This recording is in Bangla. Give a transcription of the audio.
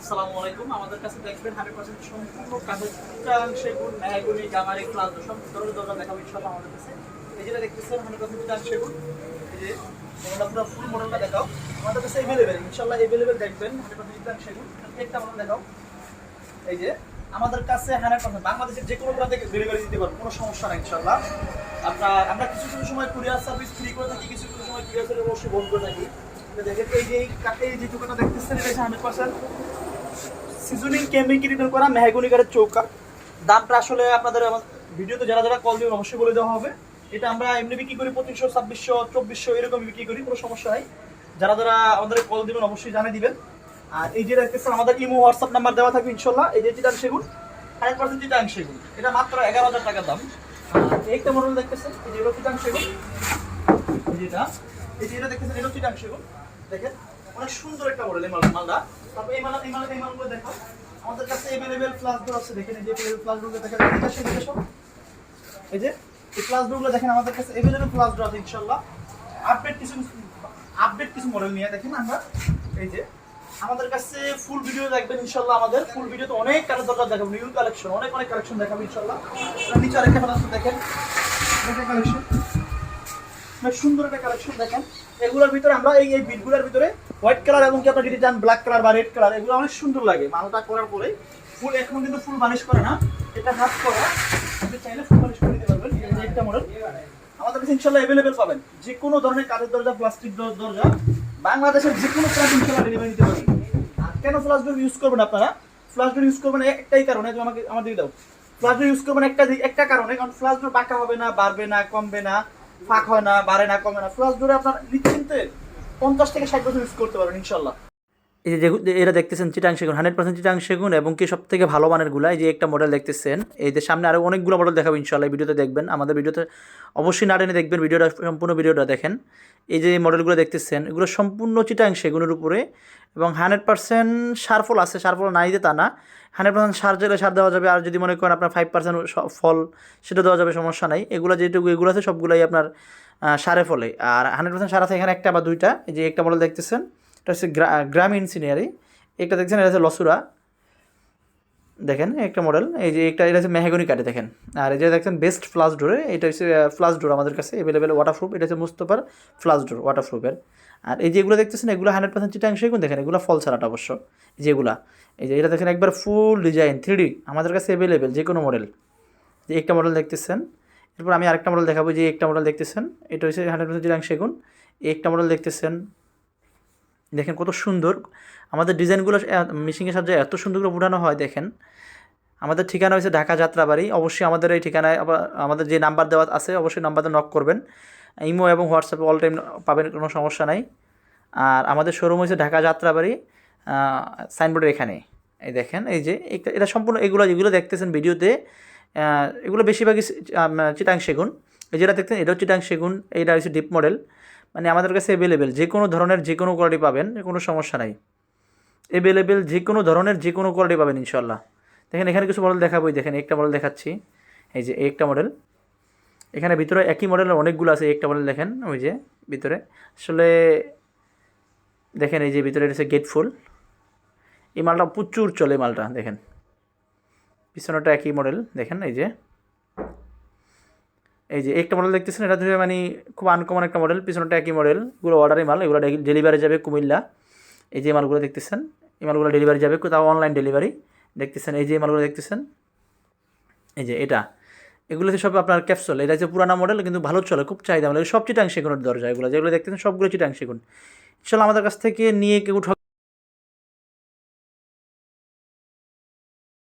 আসসালামু আলাইকুম। আমাদের কাছে দেখবেন হান্ড্রেড পার্সেন্ট সম্পূর্ণ দেখাবো ইনশাল্লাহ আমাদের কাছে। এই যেটা দেখতেছেন হান্ড্রেড পার্সেন্ট এই যে ফুল মডেলটা দেখাও। আমাদের কাছে এভেলেবেল ইনশাল্লাহ এভেলেবেল দেখবেন হান্ড্রেড পার্সেন্ট সেগুন একটা মডেল দেখাও। এই যে আমাদের কাছে হান্ড্রেড পার্সেন্ট, বাংলাদেশের যে কোনো প্রান্তে ডেলিভারি দিতে পারব কোনো সমস্যা নেই ইনশাল্লাহ আপনার আমরা কিছু কিছু সময় কুরিয়ার সার্ভিস ফ্রি করে থাকি, কিছু কিছু সময় কুরিয়ার সার্ভিস অবশ্যই বন্ধ করে থাকি। দেখেন এই যে এই যে চৌকাটা দেখতেছেন, এটা হান্ড্রেড পার্সেন্ট সিজনিং কেমিক্যাল করা? মেহগুনি কাঠের চৌকা। দামটা আসলে আপনাদের ভিডিওতে যারা যারা কল দিবেন অবশ্যই বলে দেওয়া হবে। এটা আমরা এমনি বিক্রি করি পঁচিশশো, ছাব্বিশশো, চব্বিশশো এরকম বিক্রি করি, কোনো সমস্যা নাই। যারা যারা আমাদের কল দিবেন অবশ্যই জানিয়ে দিবেন। আর এই যে দেখতেছেন, আমাদের ইমো হোয়াটসঅ্যাপ নাম্বার দেওয়া থাকবে ইনশাল্লাহ। এই যে চিটাং সেগুন হান্ড্রেড পার্সেন্ট চিটাং সেগুন এটা মাত্র এগারো হাজার টাকা দাম। একটা মডেল দেখতেছেন, এই যে এটা চিটাং সেগুন এই যে এটা, এই যে এটা দেখতেছেন এটা চিটাং সেগুন দেখেন অনেক সুন্দর একটা মডেল এই মাল- মালটা। তারপর এই মাল এই মাল এই মালগুলো দেখো আমাদের কাছে এভেলেবেল ডোর আছে দেখেন এই যে এভেলেবেল ডোর দেখেন। সেটা সব এই যে, এই ডোরগুলো দেখেন, আমাদের কাছে এভেলেবেল ডোর আছে, ইনশাআল্লাহ। আপডেট কিছু আপডেট কিছু মডেল নিয়ে দেখেন আমরা। এই যে, আমাদের কাছে ফুল ভিডিও দেখবেন, ইনশাআল্লাহ আমাদের। ফুল ভিডিওতে অনেক কালের দরকার দেখাবো নিউ কালেকশন অনেক অনেক কালেকশন দেখাবো, ইনশাআল্লাহ। আপনারা নিচে আরেকটা কালেকশন দেখেন। কালেকশন সুন্দর একটা কালেকশন দেখেন। এগুলোর ভিতরে আমরা এই এই বিটগুলোর ভিতরে হোয়াইট কালার এবং কি আপনার যদি চান ব্ল্যাক কালার বা রেড কালার এগুলো অনেক সুন্দর লাগে। মালটা করার পরে ফুল এখন কিন্তু ফুল বানিশ করে না, এটা হাত করা। আপনি চাইলে ফুল বানিশ করে দিতে পারবেন একটা মডেল আমাদের কাছে ইনশাল্লাহ অ্যাভেলেবেল পাবেন। যে কোনো ধরনের কাঠের দরজা প্লাস্টিক দরজা, বাংলাদেশের যে কোনো প্রান্ত ইনশাল্লাহ ডেলিভারি দিতে পারবেন। কেন ফ্লাশ ডোর ইউজ করবেন আপনারা? ফ্লাশ ডোর ইউজ করবেন একটাই কারণে যে আমাকে আমার দিয়ে দাও। ফ্লাশ ডোর ইউজ করবেন একটা একটা কারণে, কারণ ফ্লাশ ডোর বাঁকা হবে না, বাড়বে না, কমবে না, ফাঁক হয় না, বাড়ে না কমে না। ফ্লাশ ডোরে আপনার নিশ্চিন্তে পঞ্চাশ থেকে ষাট বছর ইউজ করতে পারবেন ইনশাল্লাহ এই যে এরা দেখতেছেন চিটাং সেগুন, হান্ড্রেড পার্সেন্ট চিটাং সেগুন, এবং কি সব থেকে ভালো মানেরগুলা, এই যে একটা মডেল দেখতেছেন, এই যে সামনে আরও অনেকগুলো মডেল দেখাবো ইনশাল্লাহ ভিডিওতে দেখবেন, আমাদের ভিডিওতে অবশ্যই না টেনে দেখবেন, ভিডিওটা সম্পূর্ণ ভিডিওটা দেখেন। এই যে মডেলগুলো দেখতেছেন, এগুলো সম্পূর্ণ চিটাং সেগুনের উপরে, এবং হান্ড্রেড পার্সেন্ট সারফল আছে, সারফল নাই যে তা না, হান্ড্রেড পার্সেন্ট সার জেলে সার দেওয়া যাবে, আর যদি মনে করেন আপনার ফাইভ পার্সেন্ট ফল, সেটা দেওয়া যাবে, সমস্যা নাই। এগুলো যেটুকু, এগুলো আছে, সবগুলোই আপনার সারে ফলে। আর হান্ড্রেড পার্সেন্ট সার আছে এখানে একটা বা দুইটা। এই যে একটা মডেল দেখতেছেন, এটা হচ্ছে গ্রা- গ্রামীণ সিনিয়ারি একটা দেখছেন, এটা হচ্ছে লসুরা। দেখেন, একটা মডেল এই যে একটা, এটা হচ্ছে মেহাগনি কাটে দেখেন। আর এই যে দেখছেন বেস্ট ফ্লাস ডোরে এটা হচ্ছে ফ্লাস ডোর আমাদের কাছে অ্যাভেলেবেল ওয়াটারপ্রুফ এটা হচ্ছে মুস্তফার ফ্লাস ডোর ওয়াটারপ্রুফের আর এই যেগুলো দেখতেছেন, এগুলো হান্ড্রেড পার্সেন্ট চিটাং সেগুন, দেখেন, এগুলো ফল ছাড়াটা অবশ্য। যেগুলা এই যে এটা দেখেন, একবার ফুল ডিজাইন থ্রি আমাদের কাছে অ্যাভেলেবেল যে কোনো মডেল যে একটা মডেল দেখতেছেন। এরপর আমি আরেকটা মডেল দেখাবো যে একটা মডেল দেখতেছেন। এটা হচ্ছে হান্ড্রেড পার্সেন্ট চিটাং সেগুন। একটা মডেল দেখতেছেন। দেখেন কত সুন্দর। আমাদের ডিজাইনগুলো মিশিংয়ের সাহায্যে এত সুন্দর করে ফুটানো হয়, দেখেন। আমাদের ঠিকানা হয়েছে ঢাকা যাত্রাবাড়ি। অবশ্যই আমাদের এই ঠিকানায় আমাদের যে নাম্বার দেওয়া আছে, অবশ্যই নাম্বারে নক করবেন। ইমো এবং হোয়াটসঅ্যাপে অল টাইম পাবেন, কোনো সমস্যা নাই। আর আমাদের শোরুম হয়েছে ঢাকা যাত্রাবাড়ি সাইনবোর্ডের এখানে। এই দেখেন, এই যে, এটা- সম্পূর্ণ এগুলো যেগুলো দেখতেছেন ভিডিওতে। এগুলো বেশিরভাগই চিটাং সেগুন। এই যেটা দেখতেন এটাও চিটাং সেগুন এইটা হচ্ছে ডিপ মডেল। মানে আমাদের কাছে অ্যাভেলেবেল যে কোনো ধরনের যে কোনো কোয়ালিটি পাবেন, কোনো সমস্যা নাই। অ্যাভেলেবেল যে কোনো ধরনের যে কোনো কোয়ালিটি পাবেন ইনশাল্লাহ দেখেন, এখানে কিছু মডেল দেখাবোই, দেখেন, একটা মডেল দেখাচ্ছি। এই যে একটা মডেল এখানে ভিতরে একই মডেলের অনেকগুলো আছে, একটা মডেল দেখেন, ওই যে ভিতরে। আসলে দেখেন, এই যে ভিতরে এটা হচ্ছে গেট ফুল এই মালটা প্রচুর চলে, মালটা, দেখেন। পিছনেটা একই মডেল দেখেন এই যে। এই যে একটা মডেল দেখতেছেন, এটা ধরে মানে খুব আনকমন একটা মডেল পিছনেটা একই মডেল এগুলো অর্ডারি মাল, এগুলো ডেলিভারি যাবে কুমিল্লা। এই যে মালগুলো দেখতেছেন, এই মালগুলো ডেলিভারি যাবে তাও অনলাইন ডেলিভারি দেখতেছেন, এই যে মালগুলো দেখতেছেন। এই যে এটা। এগুলো সব আপনার ক্যাপসুল এটা হচ্ছে পুরানা মডেল কিন্তু ভালো চলে, খুব চাহিদা মানে সব চিটাং সেগুনের দরজা, এগুলো যেগুলো দেখতেছেন, সবগুলো চিটাং সেগুন। চলো আমাদের কাছ থেকে নিয়ে কেউ